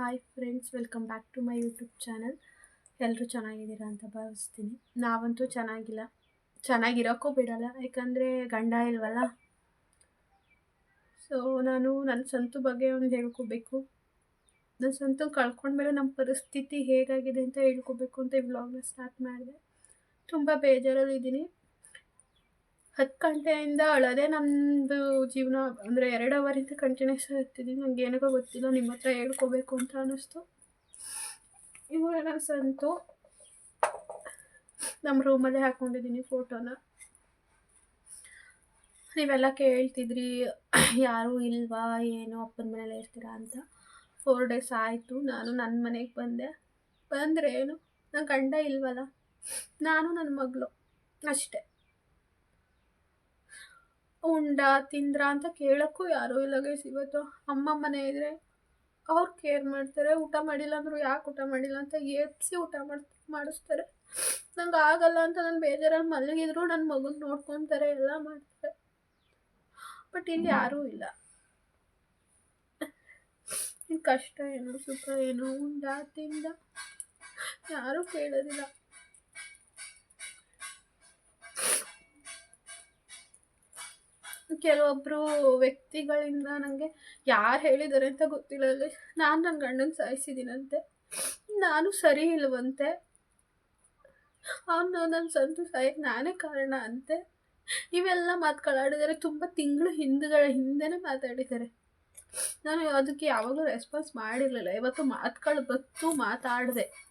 Hi friends welcome back to my YouTube channel ಎಲ್ಲರೂ ಚೆನ್ನಾಗಿದ್ದೀರಾ ಅಂತ ಭಾವಿಸ್ತೀನಿ. ನಾವಂತೂ ಚೆನ್ನಾಗಿಲ್ಲ. ಚೆನ್ನಾಗಿರೋಕ್ಕೂ ಬಿಡಲ್ಲ. ಯಾಕಂದರೆ ಗಂಡ ಇಲ್ವಲ್ಲ? ಸೊ ನಾನು ನನ್ನ ಸ್ವಂತ ಬಗ್ಗೆ ಒಂದು ಹೇಳ್ಕೋಬೇಕು. ನನ್ನ ಸ್ವಂತ ಕಳ್ಕೊಂಡ್ಮೇಲೆ ನಮ್ಮ ಪರಿಸ್ಥಿತಿ ಹೇಗಾಗಿದೆ ಅಂತ ಹೇಳ್ಕೋಬೇಕು ಅಂತ ಈ ವ್ಲಾಗ್ನ ಸ್ಟಾರ್ಟ್ ಮಾಡಿದೆ. ತುಂಬ ಬೇಜಾರಲ್ಲಿದ್ದೀನಿ. ಹತ್ತು ಗಂಟೆಯಿಂದ ಅಳೋದೇ ನಮ್ಮದು ಜೀವನ, ಅಂದರೆ ಎರಡು ಅವರಿಂದ ಕಂಟಿನ್ಯೂಸ್ ಆಗ್ತಿದ್ದೀನಿ ನನಗೆ ಏನಕ್ಕೋ ಗೊತ್ತಿಲ್ಲ, ನಿಮ್ಮ ಹತ್ರ ಹೇಳ್ಕೋಬೇಕು ಅಂತ ಅನ್ನಿಸ್ತು. ಇವಾಗ ಸಂತು ನಮ್ಮ ರೂಮಲ್ಲೇ ಹಾಕ್ಕೊಂಡಿದ್ದೀನಿ ಫೋಟೋನ ನೀವೆಲ್ಲ ಕೇಳ್ತಿದ್ರಿ, ಯಾರೂ ಇಲ್ವಾ, ಏನು ಅಪ್ಪನ ಮನೇಲಿ ಇರ್ತೀರಾ ಅಂತ. ಫೋರ್ ಡೇಸ್ ಆಯಿತು, ನಾನು ನನ್ನ ಮನೆಗೆ ಬಂದೆ. ಬಂದರೆ ಏನು ನನ್ನ ಗಂಡ ಇಲ್ವಲ್ಲ, ನಾನು ನನ್ನ ಮಗಳು, ಅಷ್ಟೇ. ಉಂಡ, ತಿಂದ್ರ ಅಂತ ಕೇಳೋಕ್ಕೂ ಯಾರೂ ಇಲ್ಲ ಗೈಸ್ ಇವತ್ತು. ಅಮ್ಮ ಮನೆ ಇದ್ದರೆ ಅವ್ರು ಕೇರ್ ಮಾಡ್ತಾರೆ. ಊಟ ಮಾಡಿಲ್ಲ ಅಂದ್ರು ಯಾಕೆ ಊಟ ಮಾಡಿಲ್ಲ ಅಂತ ಎತ್ಸಿ ಊಟ ಮಾಡಿ ಮಾಡಿಸ್ತಾರೆ. ನಂಗೆ ಆಗಲ್ಲ ಅಂತ ನಾನು ಬೇಜಾರಲ್ಲಿ ಮಲಗಿದ್ರು ನನ್ನ ಮಗನ ನೋಡ್ಕೊತಾರೆ, ಎಲ್ಲ ಮಾಡ್ತಾರೆ. ಬಟ್ ಇಲ್ಲಿ ಯಾರೂ ಇಲ್ಲ. ಕಷ್ಟ ಏನು, ಸುಖ ಏನು, ಉಂಡ, ತಿಂದ ಯಾರೂ ಕೇಳೋದಿಲ್ಲ. ಕೆಲವೊಬ್ಬರು ವ್ಯಕ್ತಿಗಳಿಂದ ನನಗೆ ಯಾರು ಹೇಳಿದ್ದಾರೆ ಅಂತ ಗೊತ್ತಿಲ್ಲ ನಾನು ನನ್ನ ಗಂಡನ ಸಾಯಿಸಿದ್ದೀನಂತೆ. ನಾನು ಸರಿ ಇಲ್ವಂತೆ. ಅವನು ನನ್ನ ಸ್ವಂತ ಸಾಯಕ್ಕೆ ನಾನೇ ಕಾರಣ ಅಂತೆ. ಇವೆಲ್ಲ ಮಾತುಗಳಾಡಿದರೆ ತುಂಬ ತಿಂಗಳು ಹಿಂದುಗಳ ಹಿಂದೆನೇ ಮಾತಾಡಿದ್ದಾರೆ. ನಾನು ಅದಕ್ಕೆ ಯಾವಾಗಲೂ ರೆಸ್ಪಾನ್ಸ್ ಮಾಡಿರಲಿಲ್ಲ. ಇವತ್ತು ಮಾತುಗಳು ಬತ್ತು ಮಾತಾಡಿದೆ.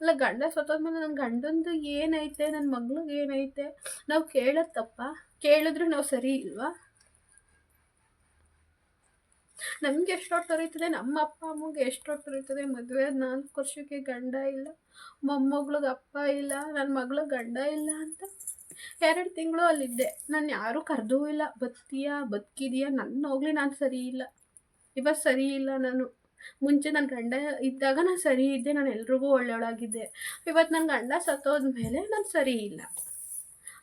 ಅಲ್ಲ, ಗಂಡ ಸತ್ತೋದ್ಮೇಲೆ ನನ್ನ ಗಂಡಂದು ಏನೈತೆ? ನನ್ನ ಮಗ್ಳಿಗೆ ಏನೈತೆ? ನಾವು ಕೇಳತ್ತಪ್ಪ ತಪ್ಪ? ಕೇಳಿದ್ರೆ ನಾವು ಸರಿ ಇಲ್ವಾ? ನಮಗೆ ಎಷ್ಟು ಹೊರೀತದೆ ನಮ್ಮ ಅಪ್ಪ, ಅಮ್ಮಗೆ ಎಷ್ಟೊತ್ತು ಹೊರೀತದೆ ಮದುವೆ ನಾಲ್ಕು ವರ್ಷಕ್ಕೆ ಗಂಡ ಇಲ್ಲ. ಮೊಮ್ಮಗಳಿಗೆ ಅಪ್ಪ ಇಲ್ಲ. ನನ್ನ ಮಗಳು ಗಂಡ ಇಲ್ಲ ಅಂತ ಎರಡು ತಿಂಗಳು ಅಲ್ಲಿದ್ದೆ. ನಾನು ಯಾರೂ ಕರೆದೂ ಇಲ್ಲ. ಬತ್ತೀಯಾ, ಬದುಕಿದೀಯಾ? ನನ್ನ ಹೋಗ್ಲಿ ನಾನು ಸರಿ ಇಲ್ಲ. ಇವತ್ತು ಸರಿ ಇಲ್ಲ ನಾನು. ಮುಂಚೆ ನನ್ನ ಗಂಡ ಇದ್ದಾಗ ನಾನು ಸರಿ ಇದ್ದೆ. ನಾನು ಎಲ್ರಿಗೂ ಒಳ್ಳೆಯವಳಾಗಿದ್ದೆ ಇವತ್ತು ನನ್ನ ಗಂಡ ಸತ್ತೋದ್ಮೇಲೆ ನಾನು ಸರಿ ಇಲ್ಲ.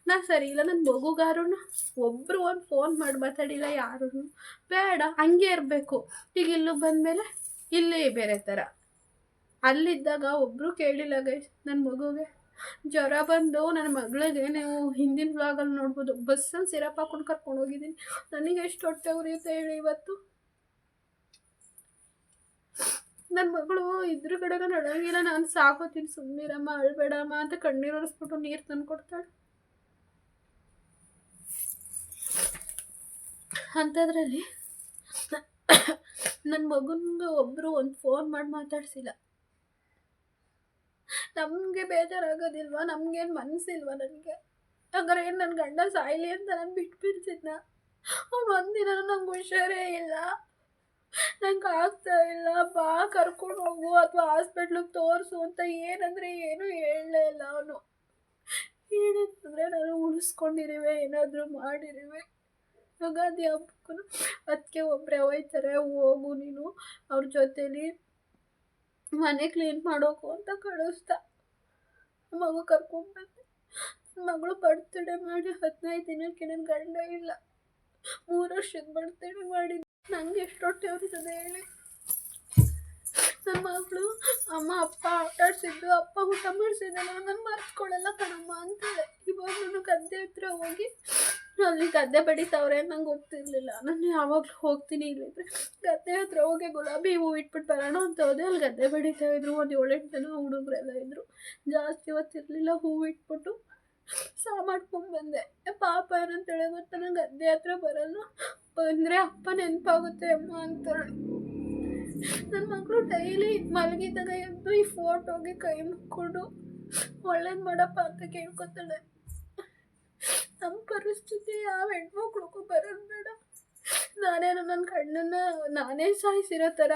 ನಾನು ಸರಿ ಇಲ್ಲ ನನ್ನ ಮಗುಗಾರು ಒಬ್ಬರು ಒಂದು ಫೋನ್ ಮಾಡಿ ಮಾತಾಡಿಲ್ಲ ಯಾರೂ ಬೇಡ, ಹಂಗೆ ಇರಬೇಕು. ಈಗ ಇಲ್ಲೂ ಬಂದಮೇಲೆ ಇಲ್ಲಿ ಬೇರೆ ಥರ ಅಲ್ಲಿದ್ದಾಗ ಒಬ್ಬರು ಕೇಳಿಲ್ಲ ಗೈಸ್ ನನ್ನ ಮಗುಗೆ. ಜ್ವರ ಬಂದು ನನ್ನ ಮಗಳಿಗೆ ನೀವು ಹಿಂದಿನ ಬ್ಲಾಗಲ್ಲಿ ನೋಡ್ಬೋದು ಬಸ್ಸಲ್ಲಿ ಸಿರಪ್ ಹಾಕೊಂಡು ಕರ್ಕೊಂಡು ಹೋಗಿದ್ದೀನಿ. ನನಗೆ ಎಷ್ಟು ಹೊಟ್ಟೆ ಉರಿಯುತ್ತೆ ಹೇಳಿ ಇವತ್ತು? ನನ್ನ ಮಗಳು ಇದ್ರ ಕಡೆಗೆ ನಡೋಂಗಿಲ್ಲ, ನಾನು ಸಾಕೋತೀನಿ ಸುಮ್ಮನಿರಮ್ಮ ಅಳ್ಬೇಡಮ್ಮ ಅಂತ ಕಣ್ಣೀರು ಒರೆಸ್ಬಿಟ್ಟು ನೀರು ತಂದು ಕೊಡ್ತಾಳೆ ಅಂಥದ್ರಲ್ಲಿ ನನ್ನ ಮಗನಿಗೆ ಒಬ್ಬರು ಒಂದು ಫೋನ್ ಮಾಡಿ ಮಾತಾಡಿಸಿಲ್ಲ. ನಮಗೆ ಬೇಜಾರಾಗೋದಿಲ್ವಾ? ನಮಗೇನು ಮನಸ್ಸಿಲ್ವಾ ನನಗೆ? ಹಂಗಾರೆ ಏನು ನನ್ನ ಗಂಡ ಸಾಯ್ಲಿ ಅಂತ ನಾನು ಬಿಟ್ಬಿಡ್ತಿದ್ನ? ಅವ್ನು ಒಂದಿನ ನಂಗೆ ಹುಷಾರೇ ಇಲ್ಲ. ನಂಗೆ ಆಗ್ತಾ ಇಲ್ಲ. ಬಾ ಕರ್ಕೊಂಡು ಹೋಗು ಅಥವಾ ಹಾಸ್ಪಿಟ್ಲಿಗೆ ತೋರಿಸು ಅಂತ ಏನಂದರೆ ಏನೂ ಹೇಳಲೇ ಇಲ್ಲ ಅವನು. ಏನಂತಂದರೆ ನಾನು ಉಳಿಸ್ಕೊಂಡಿರುವೆ, ಏನಾದರೂ ಮಾಡಿರುವೆ. ಯುಗಾದಿ ಹಬ್ಬಕ್ಕೂ ಅದಕ್ಕೆ ಒಬ್ಬರೇ ಹೋಯ್ತಾರೆ, ಹೋಗು ನೀನು, ಅವ್ರ ಜೊತೇಲಿ ಮನೆ ಕ್ಲೀನ್ ಮಾಡೋಕು ಅಂತ ಕಳಿಸ್ದ ಮಗು ಕರ್ಕೊಂಡ್ಬಂದೆ ಮಗಳು ಬರ್ತಡೇ ಮಾಡಿ ಹದಿನೈದು ದಿನಕ್ಕೆ ನನ್ನ ಗಂಡ ಇಲ್ಲ. ಮೂರು ವರ್ಷದ ಬರ್ತಡೇ ಮಾಡಿ ನಂಗೆ ಎಷ್ಟು ಹೊಟ್ಟೆ ಉರಿತದೆ ಹೇಳಿ. ನನ್ನ ಮಗಳು, ಅಮ್ಮ, ಅಪ್ಪ, ಆಟ ಆಡ್ಸಿದ್ದು, ಅಪ್ಪ ಊಟ ಮಾಡಿಸಿದ್ದಲ್ಲ ನಾನು ಮರ್ತ್ಕೊಳ್ಳಲ್ಲ ಕಣಮ್ಮ ಅಂತ ಇವಾಗ ಗದ್ದೆ ಹತ್ರ ಹೋಗಿ ಅಲ್ಲಿ ಗದ್ದೆ ಬಡಿತಾವ್ರೆ ನಂಗೆ ಗೊತ್ತಿರಲಿಲ್ಲ. ನಾನು ಯಾವಾಗಲೂ ಹೋಗ್ತೀನಿ ಇಲ್ಲಿದ್ರೆ ಗದ್ದೆ ಹತ್ರ ಹೋಗಿ ಗುಲಾಬಿ ಹೂವು ಇಟ್ಬಿಟ್ಟು ಬರೋಣ ಅಂತ ಹೋದೆ. ಅಲ್ಲಿ ಗದ್ದೆ ಬಡಿತಾ ಇದ್ರು, ಒಂದು ಏಳೆಂಟು ಜನ ಹುಡುಗರೆಲ್ಲ ಇದ್ದರು ಜಾಸ್ತಿ ಹೊತ್ತಿರಲಿಲ್ಲ ಹೂವು ಇಟ್ಬಿಟ್ಟು ಸಾ ಮಾಡ್ಕೊಂಡ್ಬಂದೆ ಪಾಪ ಏನಂತೇಳಿ ಗೊತ್ತಾ? ನಂಗೆ ಗದ್ದೆ ಹತ್ರ ಬರಲ್ಲ. ಬಂದರೆ ಅಪ್ಪ ನೆನಪಾಗುತ್ತೆ, ಅಮ್ಮ ಅಂತಾಳೆ ನನ್ನ ಮಕ್ಕಳು ಡೈಲಿ ಮಲಗಿದ್ದಾಗ ಎದ್ದು ಈ ಫೋಟೋಗೆ ಕೈ ಮುಕ್ಕೊಂಡು ಒಳ್ಳೇದು ಮಾಡಪ್ಪ ಅಂತ ಕೇಳ್ಕೊತಾಳೆ. ನಮ್ಮ ಪರಿಸ್ಥಿತಿ ಯಾವ ಹೆಣ್ಮಕ್ಳಿಗೂ ಬರೋದು ಬೇಡ. ನಾನೇನು ನನ್ನ ಕಣ್ಣನ್ನು, ನಾನೇ ಸಾಯಿಸಿರೋ ಥರ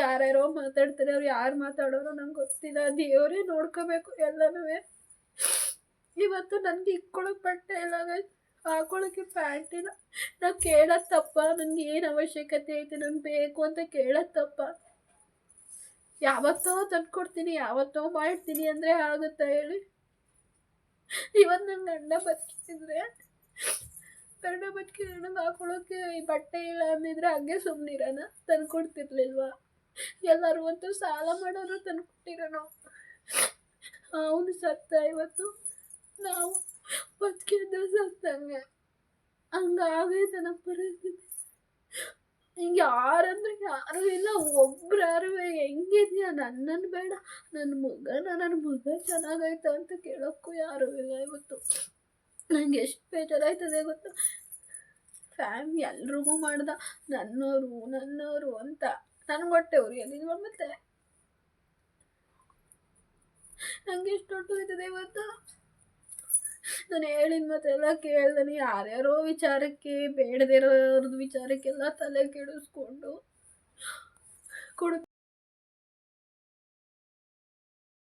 ಯಾರ್ಯಾರೋ ಮಾತಾಡ್ತಾರೆ, ಅವ್ರು ಯಾರು ಮಾತಾಡೋರು ನಂಗೆ ಗೊತ್ತಿಲ್ಲ. ದೇವರೇ ನೋಡ್ಕೋಬೇಕು ಎಲ್ಲನೂ. ಇವತ್ತು ನನಗೆ ಇಕ್ಕೊಳಕ್ಕೆ ಬಟ್ಟೆ ಇಲ್ಲ ಹಾಕೊಳಕ್ಕೆ ಪ್ಯಾಂಟ್ ಇಲ್ಲ. ನಾವು ತಪ್ಪ ನನಗೆ ಏನು ಅವಶ್ಯಕತೆ ಐತೆ ನನಗೆ ಬೇಕು ಅಂತ ಕೇಳೋದು ತಪ್ಪ. ಯಾವತ್ತೋ ತಂದ್ಕೊಡ್ತೀನಿ, ಯಾವತ್ತೋ ಮಾಡ್ತೀನಿ ಅಂದರೆ ಆಗುತ್ತಾ ಹೇಳಿ. ಇವತ್ತು ನನ್ನ ಗಂಡ ಬದುಕಿದ್ರೆ ಗಂಡ ಬದುಕಿ ನನಗೆ ಹಾಕೊಳ್ಳೋಕ್ಕೆ ಈ ಬಟ್ಟೆ ಇಲ್ಲ ಅಂದಿದ್ರೆ ಹಂಗೆ ಸುಮ್ಮನಿರೋಣ ತಂದು ಕೊಡ್ತಿರ್ಲಿಲ್ವಾ? ಎಲ್ಲರೂ ಅಂತೂ ಸಾಲ ಮಾಡೋರು ತಂದು ಕೊಟ್ಟಿರೋಣ ಅವನು ಸತ್ತ ಇವತ್ತು, ನಾವು ಬದುಕಿದ್ದು ಸತ್ತಂಗೆ. ಹಂಗಾಗೈತೆ ನಮ್ಮ ಪರಿಸ್ಥಿತಿ ಯಾರಂದ್ರೆ ಯಾರೂ ಇಲ್ಲ, ಒಬ್ರಾರು ಹೆಂಗಿದ್ಯಾ? ನನ್ನನ್ನು ಬೇಡ ನನ್ನ ಮಗನ ನನ್ನ ಮಗ ಚೆನ್ನಾಗೈತೆ ಅಂತ ಕೇಳೋಕ್ಕೂ ಯಾರೂ ಇಲ್ಲ ಇವತ್ತು. ನಂಗೆ ಎಷ್ಟು ಬೇಜಾರಾಯ್ತದೆ ಗೊತ್ತು? ಫ್ಯಾಮ್ ಎಲ್ರಿಗೂ ಮಾಡ್ದ, ನನ್ನೋರು ನನ್ನೋರು ಅಂತ. ನನ್ಗೆ ಹೊಟ್ಟೆ ಅವ್ರಿಗೆ ಎಲ್ಲಿಗೆ ಮತ್ತೆ? ನಂಗೆ ಎಷ್ಟು ಹೊಟ್ಟು ಹೋಯ್ತದೆ ಇವತ್ತು? ನಾನು ಹೇಳಿದ ಮಾತೆಲ್ಲ ಕೇಳ್ದಾನೆ. ಯಾರ್ಯಾರೋ ವಿಚಾರಕ್ಕೆ ಬೇಡದಿರೋರ್ದು ವಿಚಾರಕ್ಕೆಲ್ಲ ತಲೆ ಕೆಡಿಸ್ಕೊಂಡು ಕುಡ್